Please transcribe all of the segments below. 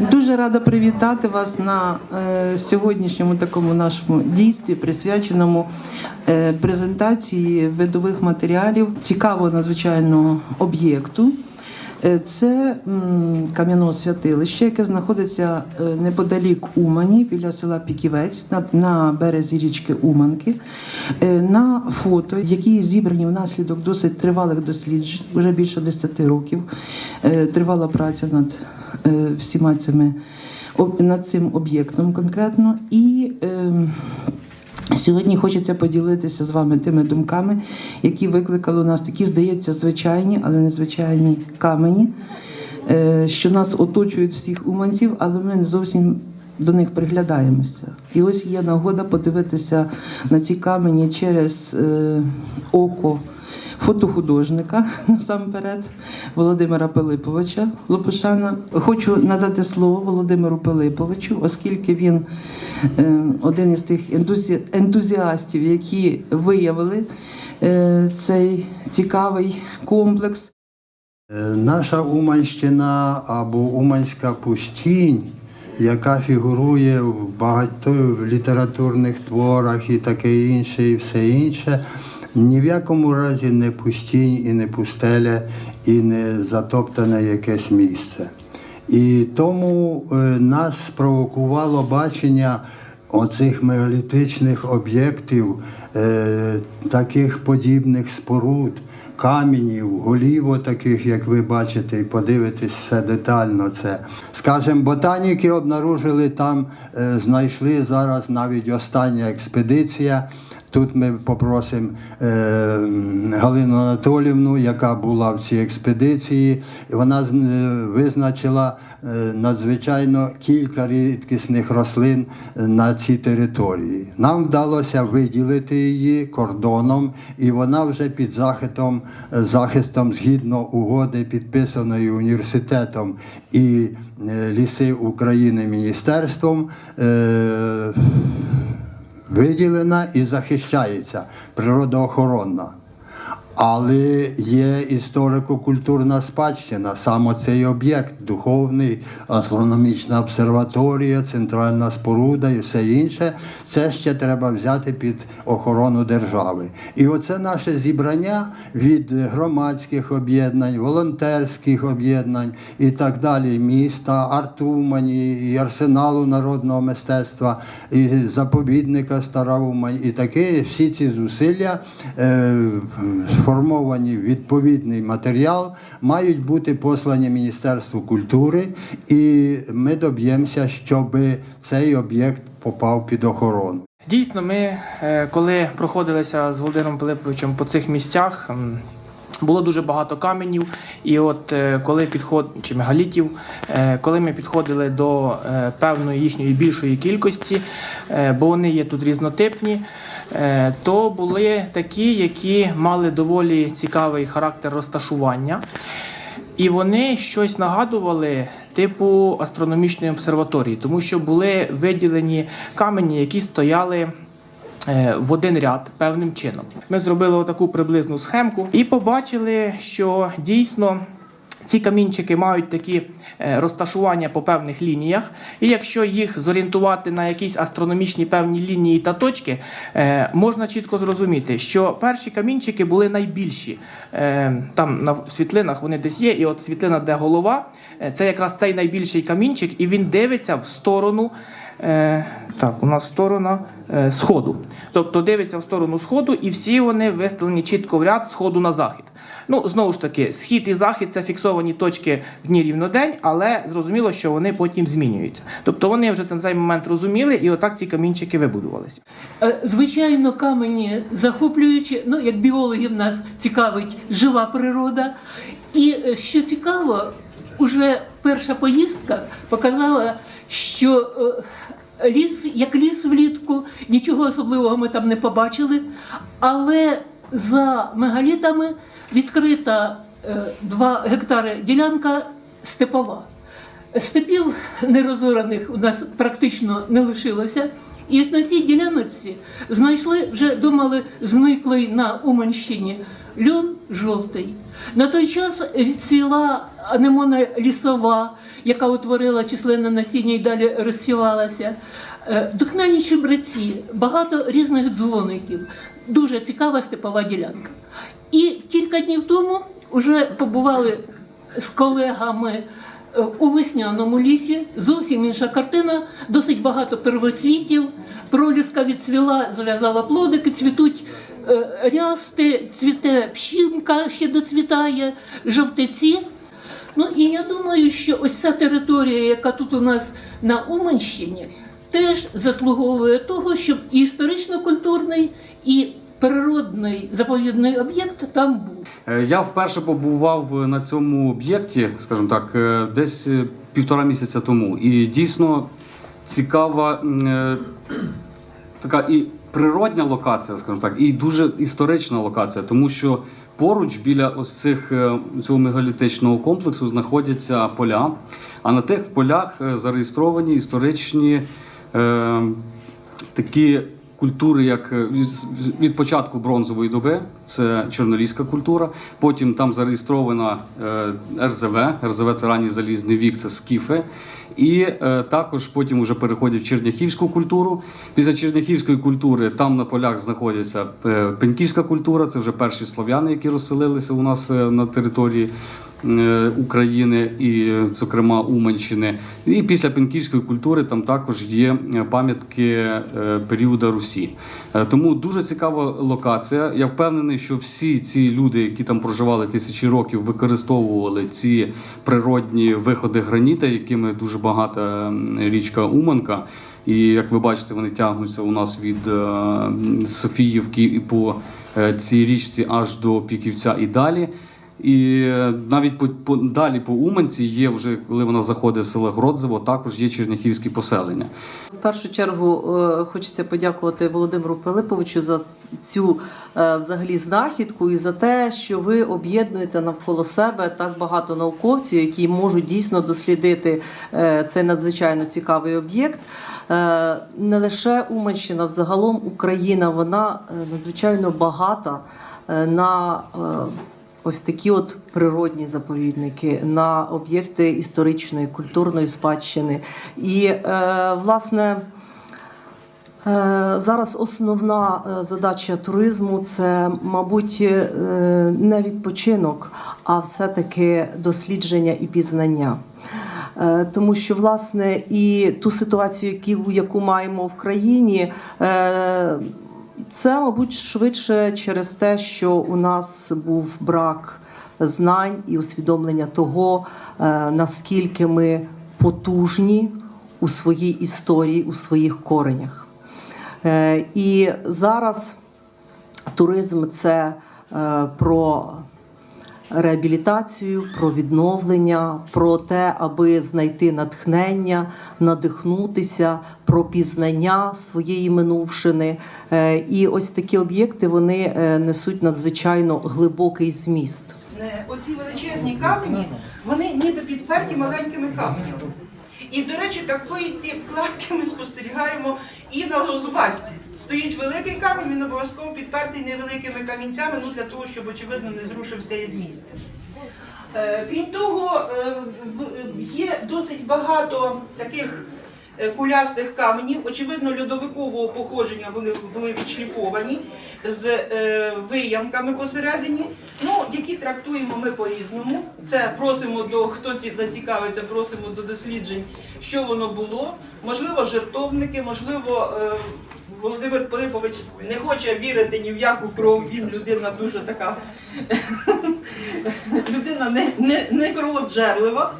Дуже рада привітати вас на е, сьогоднішньому такому нашому дійстві, присвяченому е, презентації видових матеріалів цікавого надзвичайного об'єкту. Е, Це кам'яне святилище, яке знаходиться неподалік Умані, біля села Піківець, на, на березі річки Уманки. На фото, які зібрані внаслідок досить тривалих досліджень, вже більше 10 років. Тривала праця над всіма цими над цим об'єктом конкретно. І ем, Сьогодні хочеться поділитися з вами тими думками, які викликали у нас такі, здається, звичайні, але незвичайні камені, е, що нас оточують всіх уманців, але ми не зовсім до них приглядаємося. І ось є нагода подивитися на ці камені через е, око фотохудожника насамперед Володимира Пилиповича Лопушана. Хочу надати слово Володимиру Пилиповичу, оскільки він е, один із тих ентузі- ентузіастів, які виявили е, цей цікавий комплекс. Е, Наша Уманщина або Уманська пустінь, яка фігурує в багатьох літературних творах і таке інше, і все інше, ні в якому разі не пустінь і не пустеля, і не затоптане якесь місце. І тому е, нас спровокувало бачення оцих мегалітичних об'єктів, е, таких подібних споруд, каменів, голів таких, як ви бачите, і подивитесь все детально це. Скажем, ботаніки обнаружили там, е, знайшли зараз навіть остання експедиція. Тут ми попросимо е, Галину Анатолівну, яка була в цій експедиції, вона е, визначила е, надзвичайно кілька рідкісних рослин на цій території. Нам вдалося виділити її кордоном, і вона вже під захистом, е, захистом згідно угоди, підписаної університетом і ліси України міністерством. Виділена і захищається природоохоронна. Але є історико-культурна спадщина, саме цей об'єкт, духовний, астрономічна обсерваторія, центральна споруда і все інше. Це ще треба взяти під охорону держави. І оце наше зібрання від громадських об'єднань, волонтерських об'єднань і так далі, міста, Артумані, і арсеналу народного мистецтва, і заповідника Стара Умань, і таке. Всі ці зусилля е, сформовані відповідний матеріал, мають бути послані Міністерству культури, і ми доб'ємося, щоб цей об'єкт попав під охорону. Дійсно, ми, е, коли проходилися з Володимиром Пилиповичем по цих місцях, було дуже багато каменів, і от е, коли підход чи мегалітів, е, коли ми підходили до певної їхньої більшої кількості, бо вони є тут різнотипні, то були такі, які мали доволі цікавий характер розташування. І вони щось нагадували типу астрономічної обсерваторії, тому що були виділені камені, які стояли. е, В один ряд певним чином ми зробили таку приблизну схемку і побачили, що дійсно ці камінчики мають такі е, розташування по певних лініях, і якщо їх зорієнтувати на якісь астрономічні певні лінії та точки, е, можна чітко зрозуміти, що перші камінчики були найбільші. Е, Там на світлинах вони десь є, і от світлина, де голова, це якраз цей найбільший камінчик, і він дивиться в сторону. Е, так, у нас сторона е, сходу. Тобто дивиться в сторону сходу, і всі вони виставлені чітко в ряд сходу на захід. Ну, знову ж таки, схід і захід це фіксовані точки в дні рівнодень, але зрозуміло, що вони потім змінюються. Тобто вони вже цей момент розуміли, і отак ці камінчики вибудувалися. Е, Звичайно, камені захоплюючі. Ну, як біологів нас цікавить жива природа. І що цікаво, уже перша поїздка показала, що е, ліс, як ліс влітку, нічого особливого ми там не побачили. Але за мегалітами відкрита 2 гектари ділянка степова. Степів нерозораних у нас практично не лишилося. І ось на цій діляночці знайшли, вже думали, зниклий на Уманщині льон жовтий. На той час відцвіла анемона лісова, яка утворила численне насіння і далі розсівалася. Е, Духмяні чебреці, багато різних дзвоників. Дуже цікава степова ділянка. І кілька днів тому вже побували з колегами у весняному лісі. Зовсім інша картина, досить багато первоцвітів. Проліска відцвіла, зав'язала плодики, цвітуть е, рясти, цвіте пщінка, ще доцвітає, жовтеці. Ну і я думаю, що ось ця територія, яка тут у нас на Уманщині, теж заслуговує того, щоб і історично-культурний, і природний заповідний об'єкт там був. Е, Я вперше побував на цьому об'єкті, скажімо так, е, десь е, півтора місяця тому. І дійсно цікава е, така і природня локація, скажімо так, і дуже історична локація, тому що поруч біля ось цих е, цього мегалітичного комплексу знаходяться поля. А на тих полях е, зареєстровані історичні е, такі культури, як е, від, початку бронзової доби, це чорноліська культура. Потім там зареєстрована е, РЗВ. РЗВ це ранній залізний вік, це скіфи. І е, також потім вже переходять в черняхівську культуру. Після черняхівської культури там на полях знаходиться е, пеньківська культура. Це вже перші слов'яни, які розселилися у нас на території України і, е, зокрема, Уманщини. І після пеньківської культури там також є е, пам'ятки е, періоду Русі. Е, Тому дуже цікава локація. Я впевнений, що всі ці люди, які там проживали тисячі років, використовували ці природні виходи граніта, якими дуже багата річка Уманка. І як ви бачите, вони тягнуться у нас від е, Софіївки і по е, цій річці аж до Піківця і далі. І е, навіть по, по далі по Уманці є вже, коли вона заходить в село Гродзево, також є черняхівські поселення. В першу чергу е, хочеться подякувати Володимиру Пилиповичу за цю е, взагалі знахідку і за те, що ви об'єднуєте навколо себе так багато науковців, які можуть дійсно дослідити цей надзвичайно цікавий об'єкт. Не лише Уманщина, взагалом Україна, вона надзвичайно багата на ось такі от природні заповідники, на об'єкти історичної, культурної спадщини. І, е, власне, Е, Зараз основна е, задача туризму це, мабуть, не відпочинок, а все-таки дослідження і пізнання. Тому що, власне, і ту ситуацію, яку, маємо в країні, це, мабуть, швидше через те, що у нас був брак знань і усвідомлення того, е, наскільки ми потужні у своїй історії, у своїх коренях. Е, І зараз туризм це е, про реабілітацію, про відновлення, про те, аби знайти натхнення, надихнутися, про пізнання своєї минувшини. Е, І ось такі об'єкти вони е, несуть надзвичайно глибокий зміст. Е, оці величезні камені, вони ніби підперті маленькими каменями. І, до речі, такої тип кладки ми спостерігаємо і на розвальці. Стоїть великий камінь, він обов'язково підпертий невеликими камінцями, ну для того, щоб, очевидно, не зрушився із місця. Е, Крім того, е, є досить багато таких е, кулястих каменів, очевидно, льодовикового походження були, були відшліфовані з виямками посередині, ну, які трактуємо ми по-різному. Це просимо до хто ці зацікавиться, просимо до досліджень, що воно було. Можливо, жертовники, можливо. е, Володимир Пилипович не хоче вірити ні в яку кров, він людина дуже така людина не, не, не кроводжерлива.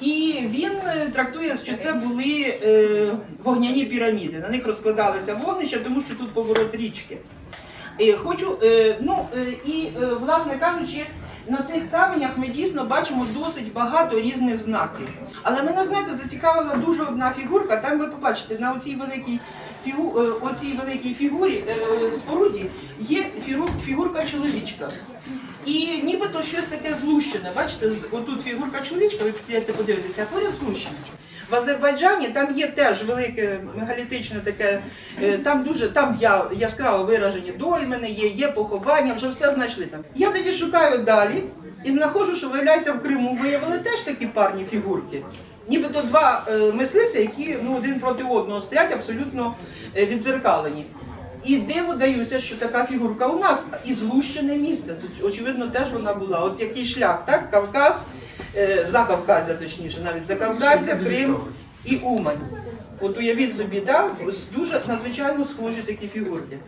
І він е, трактує, що це були е, вогняні піраміди. На них розкладалися вогнища, тому що тут поворот річки. І хочу, е, ну е, і е, власне кажучи, на цих каменях ми дійсно бачимо досить багато різних знаків. Але мене, знаєте, зацікавила дуже одна фігурка. Там ви побачите на оцій великій фігу, е, оцій великій фігурі е, споруді є фігурка чоловічка. І нібито щось таке злущене. Бачите, отут фігурка чоловічка, ви підете подивитися, а поряд злущене. В Азербайджані там є теж велике мегалітичне таке, е, там дуже там я, яскраво виражені дольмени, є, є поховання, вже все знайшли там. Я тоді шукаю далі. І знаходжу, що виявляється в Криму виявили теж такі парні фігурки. Нібито два мисливці, які ну, один проти одного стоять, абсолютно е, відзеркалені. І диво даюся, що така фігурка у нас і злущене місце. Тут, очевидно, теж вона була. От який шлях, так? Кавказ, е, за Кавказя, точніше, навіть за Кавказя, Крим і Умань. От уявіть собі, так, дуже надзвичайно схожі такі фігурки.